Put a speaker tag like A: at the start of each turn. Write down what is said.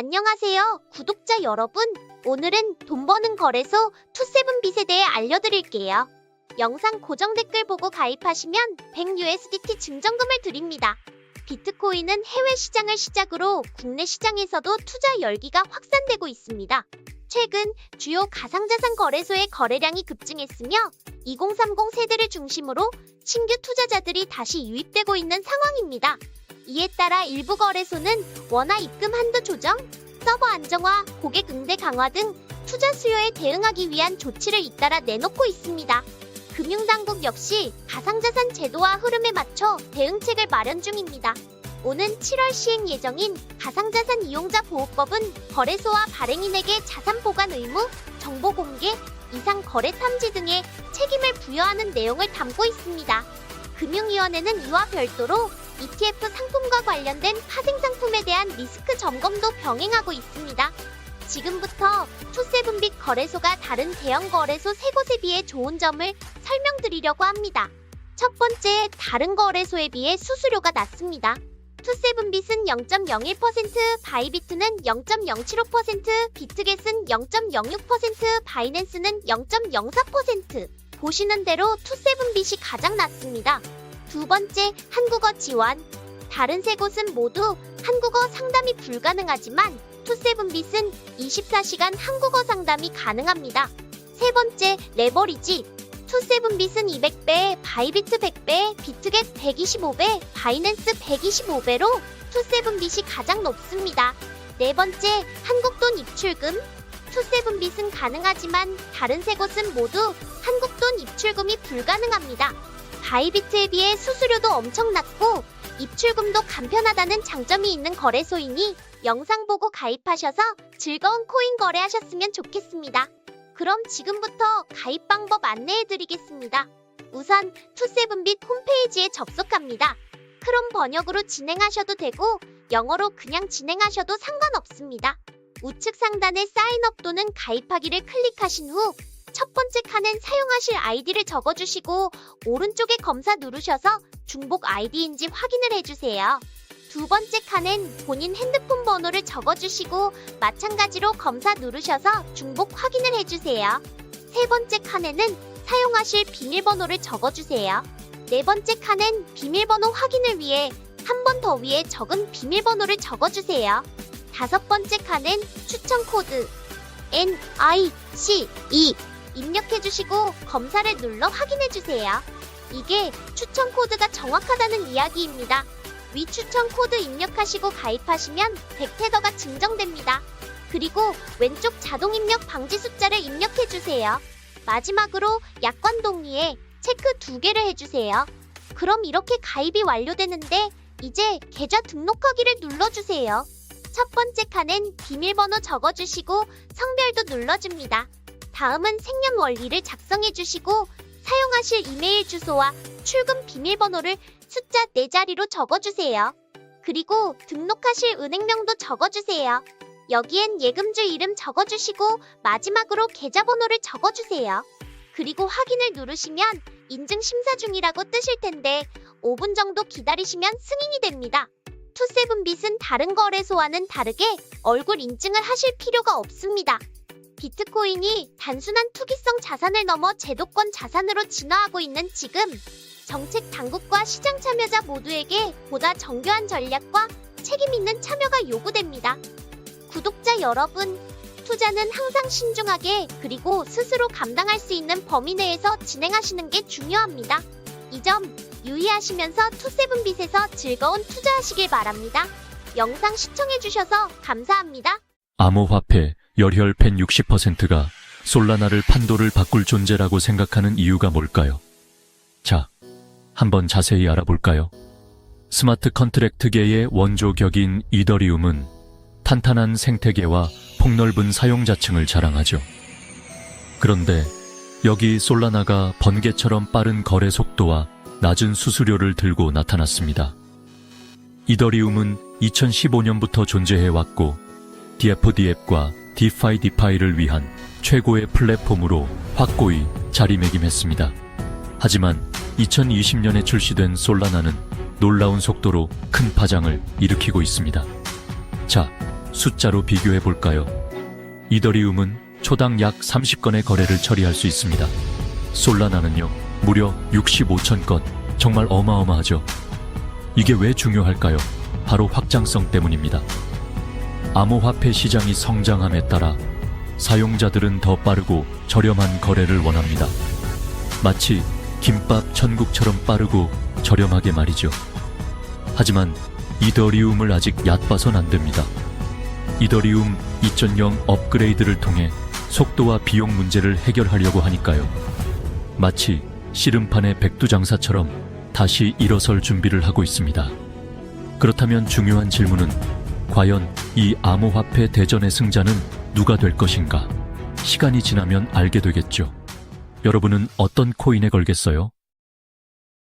A: 안녕하세요, 구독자 여러분. 오늘은 돈 버는 거래소 투세븐빗에 대해 알려드릴게요. 영상 고정 댓글 보고 가입하시면 100USDT 증정금을 드립니다. 비트코인은 해외 시장을 시작으로 국내 시장에서도 투자 열기가 확산되고 있습니다. 최근 주요 가상자산 거래소의 거래량이 급증했으며 2030 세대를 중심으로 신규 투자자들이 다시 유입되고 있는 상황입니다. 이에 따라 일부 거래소는 원화 입금 한도 조정, 서버 안정화, 고객 응대 강화 등 투자 수요에 대응하기 위한 조치를 잇따라 내놓고 있습니다. 금융당국 역시 가상자산 제도와 흐름에 맞춰 대응책을 마련 중입니다. 오는 7월 시행 예정인 가상자산 이용자 보호법은 거래소와 발행인에게 자산 보관 의무, 정보 공개, 이상 거래 탐지 등의 책임을 부여하는 내용을 담고 있습니다. 금융위원회는 이와 별도로 ETF 상품과 관련된 파생 상품에 대한 리스크 점검도 병행하고 있습니다. 지금부터 투세븐빅 거래소가 다른 대형 거래소 세 곳에 비해 좋은 점을 설명드리려고 합니다. 첫 번째, 다른 거래소에 비해 수수료가 낮습니다. 투세븐빗은 0.01%, 바이비트는 0.075%, 비트겟은 0.06%, 바이낸스는 0.04%. 보시는 대로 투세븐빗이 가장 낮습니다. 두 번째, 한국어 지원. 다른 세 곳은 모두 한국어 상담이 불가능하지만 투세븐빗은 24시간 한국어 상담이 가능합니다. 세 번째, 레버리지. 투세븐빗은 200배, 바이비트 100배, 비트겟 125배, 바이낸스 125배로 투세븐빗이 가장 높습니다. 네 번째, 한국돈 입출금. 투세븐빗은 가능하지만 다른 세 곳은 모두 한국돈 입출금이 불가능합니다. 바이비트에 비해 수수료도 엄청 낮고 입출금도 간편하다는 장점이 있는 거래소이니 영상 보고 가입하셔서 즐거운 코인 거래하셨으면 좋겠습니다. 그럼 지금부터 가입 방법 안내해 드리겠습니다. 우선 투세븐빗 홈페이지에 접속합니다. 크롬 번역으로 진행하셔도 되고 영어로 그냥 진행하셔도 상관없습니다. 우측 상단에 사인업 또는 가입하기를 클릭하신 후 첫 번째 칸엔 사용하실 아이디를 적어주시고 오른쪽에 검사 누르셔서 중복 아이디인지 확인을 해주세요. 두 번째 칸엔 본인 핸드폰 번호를 적어주시고 마찬가지로 검사 누르셔서 중복 확인을 해주세요. 세 번째 칸에는 사용하실 비밀번호를 적어주세요. 네 번째 칸엔 비밀번호 확인을 위해 한 번 더 위에 적은 비밀번호를 적어주세요. 다섯 번째 칸엔 추천 코드 N I C E 입력해주시고 검사를 눌러 확인해주세요. 이게 추천 코드가 정확하다는 이야기입니다. 위 추천 코드 입력하시고 가입하시면 100테더가 증정됩니다. 그리고 왼쪽 자동 입력 방지 숫자를 입력해주세요. 마지막으로 약관 동의에 체크 두 개를 해주세요. 그럼 이렇게 가입이 완료되는데 이제 계좌 등록하기를 눌러주세요. 첫 번째 칸엔 비밀번호 적어주시고 성별도 눌러줍니다. 다음은 생년 월일을 작성해 주시고 사용하실 이메일 주소와 출금 비밀번호를 숫자 4자리로 적어주세요. 그리고 등록하실 은행명도 적어주세요. 여기엔 예금주 이름 적어주시고 마지막으로 계좌번호를 적어주세요. 그리고 확인을 누르시면 인증 심사 중이라고 뜨실 텐데 5분 정도 기다리시면 승인이 됩니다. 투세븐빗은 다른 거래소와는 다르게 얼굴 인증을 하실 필요가 없습니다. 비트코인이 단순한 투기성 자산을 넘어 제도권 자산으로 진화하고 있는 지금 정책 당국과 시장 참여자 모두에게 보다 정교한 전략과 책임 있는 참여가 요구됩니다. 구독자 여러분, 투자는 항상 신중하게 그리고 스스로 감당할 수 있는 범위 내에서 진행하시는 게 중요합니다. 이 점 유의하시면서 투세븐빗에서 즐거운 투자하시길 바랍니다. 영상 시청해주셔서 감사합니다.
B: 암호화폐 열혈 팬 60%가 솔라나를 판도를 바꿀 존재라고 생각하는 이유가 뭘까요? 자, 한번 자세히 알아볼까요? 스마트 컨트랙트계의 원조격인 이더리움은 탄탄한 생태계와 폭넓은 사용자층을 자랑하죠. 그런데 여기 솔라나가 번개처럼 빠른 거래 속도와 낮은 수수료를 들고 나타났습니다. 이더리움은 2015년부터 존재해왔고 DFD앱과 디파이 디파이를 위한 최고의 플랫폼으로 확고히 자리매김했습니다. 하지만 2020년에 출시된 솔라나는 놀라운 속도로 큰 파장을 일으키고 있습니다. 자, 숫자로 비교해 볼까요? 이더리움은 초당 약 30건의 거래를 처리할 수 있습니다. 솔라나는요, 무려 65천 건. 정말 어마어마하죠. 이게 왜 중요할까요? 바로 확장성 때문입니다. 암호화폐 시장이 성장함에 따라 사용자들은 더 빠르고 저렴한 거래를 원합니다. 마치 김밥 천국처럼 빠르고 저렴하게 말이죠. 하지만 이더리움을 아직 얕봐선 안 됩니다. 이더리움 2.0 업그레이드를 통해 속도와 비용 문제를 해결하려고 하니까요. 마치 씨름판의 백두장사처럼 다시 일어설 준비를 하고 있습니다. 그렇다면 중요한 질문은 과연 이 암호화폐 대전의 승자는 누가 될 것인가? 시간이 지나면 알게 되겠죠. 여러분은 어떤 코인에 걸겠어요?